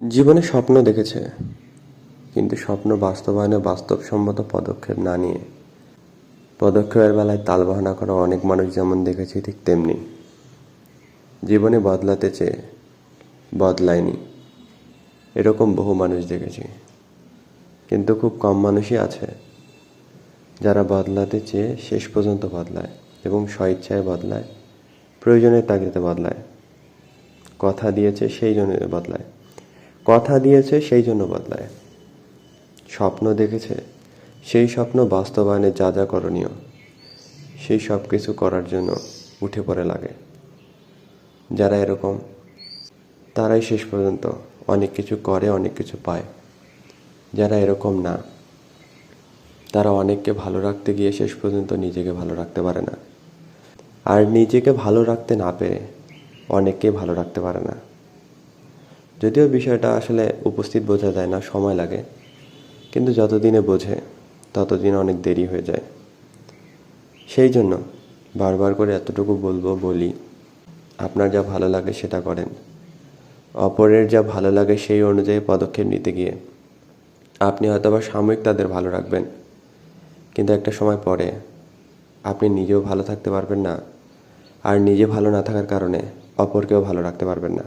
জীবনে স্বপ্ন দেখেছে, কিন্তু স্বপ্ন বাস্তবায়নে বাস্তবসম্মত পদক্ষেপ না নিয়ে। পদক্ষেপের বেলায় তালবাহানা করা অনেক মানুষ যেমন দেখেছি, ঠিক তেমনি। জীবনে বদলাতে চেয়ে বদলায়নি, এরকম বহু মানুষ দেখেছি। কিন্তু খুব কম মানুষই আছে যারা বদলাতে চেয়ে শেষ পর্যন্ত বদলায় এবং স্বইচ্ছায় বদলায়, প্রয়োজনের তাগিদে বদলায়। কথা দিয়েছে, সেই জন্য বদলায়। কথা দিয়েছে, সেই জন্য বদলায়। স্বপ্ন দেখেছে, সেই স্বপ্ন বাস্তবায়নে যা যা করণীয়, সেই সব কিছু করার জন্য উঠে পড়ে লাগে। যারা এরকম, তারাই শেষ পর্যন্ত অনেক কিছু করে, অনেক কিছু পায়। যারা এরকম না, তারা অনেককে ভালো রাখতে গিয়ে শেষ পর্যন্ত নিজেকে ভালো রাখতে পারে না। আর নিজেকে ভালো রাখতে না পেরে অনেককে ভালো রাখতে পারে না। যদিও বিষয়টা আসলে উপস্থিত বোঝা যায় না, সময় লাগে। কিন্তু যতদিনে বোঝে, ততদিন অনেক দেরি হয়ে যায়। সেই জন্য বারবার করে এতটুকু বলব, বলি, আপনার যা ভালো লাগে সেটা করেন। অপরের যা ভালো লাগে সেই অনুযায়ী পদক্ষেপ নিতে গিয়ে আপনি হয়তোবা সাময়িক তাদের ভালো রাখবেন, কিন্তু একটা সময় পরে আপনি নিজেও ভালো থাকতে পারবেন না। আর নিজে ভালো না থাকার কারণে অপরকেও ভালো রাখতে পারবেন না।